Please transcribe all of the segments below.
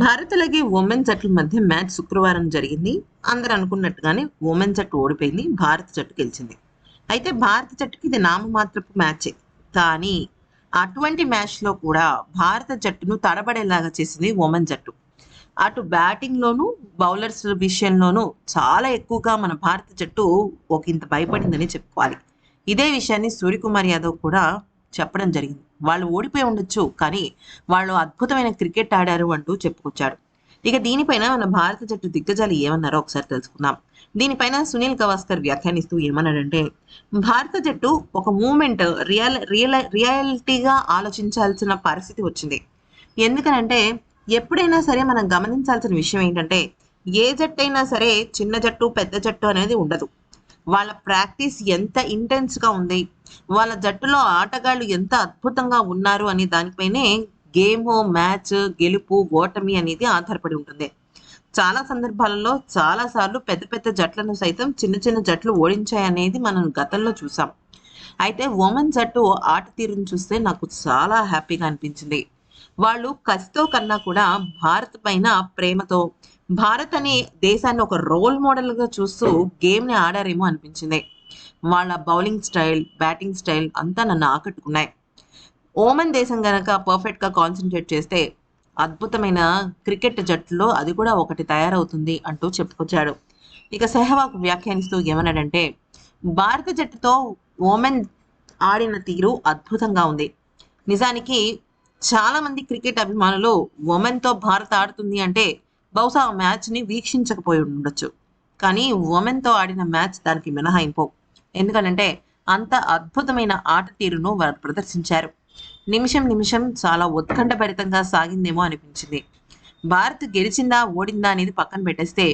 భారత్ అలాగే ఉమెన్ జట్ల మధ్య మ్యాచ్ శుక్రవారం జరిగింది. అందరు అనుకున్నట్టుగానే ఉమెన్ జట్టు ఓడిపోయింది. భారత జట్టు గెలిచింది. అయితే భారత జట్టుకి ఇది నామమాత్రపు మ్యాచే కానీ అటువంటి మ్యాచ్లో కూడా భారత జట్టును తడబడేలాగా చేసింది ఉమెన్ జట్టు. అటు బ్యాటింగ్లోనూ బౌలర్స్ విషయంలోనూ చాలా ఎక్కువగా మన భారత జట్టు ఒక ఇంత భయపడిందని చెప్పుకోవాలి. ఇదే విషయాన్ని సూర్యకుమార్ యాదవ్ కూడా చెప్పడం జరిగింది. వాళ్ళు ఓడిపోయి ఉండొచ్చు కానీ వాళ్ళు అద్భుతమైన క్రికెట్ ఆడారు అంటూ చెప్పుకొచ్చాడు ఇక దీనిపైన మన భారత జట్టు దిగ్గజాలు ఏమన్నారో ఒకసారి తెలుసుకుందాం. దీనిపైన సునీల్ గవాస్కర్ వ్యాఖ్యానిస్తూ ఏమన్నాడంటే భారత జట్టు ఒక మూమెంట్ రియల్ రియల్ రియాలిటీగా ఆలోచించాల్సిన పరిస్థితి వచ్చింది. ఎందుకనంటే ఎప్పుడైనా సరే మనం గమనించాల్సిన విషయం ఏంటంటే ఏ జట్టు అయినా సరే చిన్న జట్టు పెద్ద జట్టు అనేది ఉండదు. వాళ్ళ ప్రాక్టీస్ ఎంత ఇంటెన్స్గా ఉంది వాళ్ళ జట్టులో ఆటగాళ్ళు ఎంత అద్భుతంగా ఉన్నారు అనే దానిపైనే గేమ్ మ్యాచ్ గెలుపు ఓటమి అనేది ఆధారపడి ఉంటుంది. చాలా సందర్భాలలో చాలా సార్లు పెద్ద పెద్ద జట్లను సైతం చిన్న చిన్న జట్లు ఓడించాయనేది మనం గతంలో చూసాం. అయితే ఉమెన్ జట్టు ఆట తీరును చూస్తే నాకు చాలా హ్యాపీగా అనిపించింది. వాళ్ళు కసితో కన్నా కూడా భారత్ పైన ప్రేమతో భారత్ అనే దేశాన్ని ఒక రోల్ మోడల్గా చూస్తూ గేమ్ని ఆడారేమో అనిపించింది. వాళ్ళ బౌలింగ్ స్టైల్ బ్యాటింగ్ స్టైల్ అంతా నన్ను ఆకట్టుకున్నాయి. ఓమన్ దేశం గనక పర్ఫెక్ట్గా కాన్సన్ట్రేట్ చేస్తే అద్భుతమైన క్రికెట్ జట్టులో అది కూడా ఒకటి తయారవుతుంది అంటూ చెప్పుకొచ్చాడు. ఇక సెహవాగ్ వ్యాఖ్యానిస్తూ ఏమన్నాడంటే భారత జట్టుతో ఓమెన్ ఆడిన తీరు అద్భుతంగా ఉంది. నిజానికి చాలా మంది క్రికెట్ అభిమానులు ఉమెన్తో భారత్ ఆడుతుంది అంటే బహుశా ఆ మ్యాచ్ని వీక్షించకపోయి ఉండొచ్చు. కానీ ఉమెన్తో ఆడిన మ్యాచ్ దానికి మినహాయింపు. ఎందుకనంటే అంత అద్భుతమైన ఆట తీరును వారు ప్రదర్శించారు. నిమిషం నిమిషం చాలా ఉత్కంఠభరితంగా సాగిందేమో అనిపించింది. భారత్ గెలిచిందా ఓడిందా అనేది పక్కన పెట్టేస్తే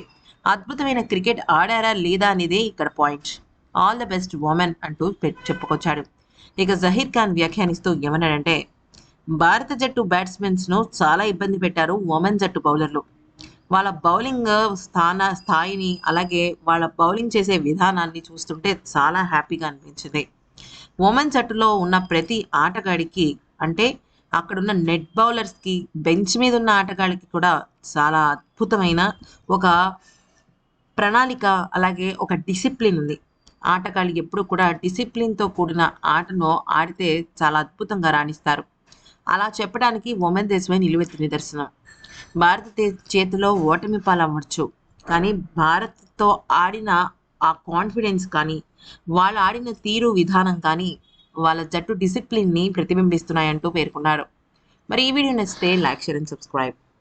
అద్భుతమైన క్రికెట్ ఆడారా లేదా అనేదే ఇక్కడ point. All the best women అంటూ చెప్పుకొచ్చాడు. ఇక జహీర్ ఖాన్ వ్యాఖ్యానిస్తూ ఏమన్నాడంటే భారత జట్టు బ్యాట్స్మెన్స్ను చాలా ఇబ్బంది పెట్టారు ఉమెన్ జట్టు బౌలర్లు వాళ్ళ బౌలింగ్ స్థాన స్థాయిని అలాగే వాళ్ళ బౌలింగ్ చేసే విధానాన్ని చూస్తుంటే చాలా హ్యాపీగా అనిపించింది. ఉమెన్ జట్టులో ఉన్న ప్రతి ఆటగాడికి అంటే అక్కడున్న నెట్ బౌలర్స్కి బెంచ్ మీద ఉన్న ఆటగాళ్ళకి కూడా చాలా అద్భుతమైన ఒక ప్రణాళిక అలాగే ఒక డిసిప్లిన్ ఉంది. ఆటగాళ్ళు ఎప్పుడు కూడా డిసిప్లిన్తో కూడిన ఆటను ఆడితే చాలా అద్భుతంగా రాణిస్తారు. అలా చెప్పడానికి ఉమెన్ దేశమే నిలువెత్తు నిదర్శనం. భారతదేశ చేతిలో ఓటమి పాలవ్వచ్చు కానీ భారత్తో ఆడిన ఆ కాన్ఫిడెన్స్ కానీ వాళ్ళు ఆడిన తీరు విధానం కానీ వాళ్ళ జట్టు డిసిప్లిన్ని ప్రతిబింబిస్తున్నాయంటూ పేర్కొన్నారు. మరి ఈ వీడియో నచ్చితే లైక్ షేర్ అండ్ సబ్స్క్రైబ్.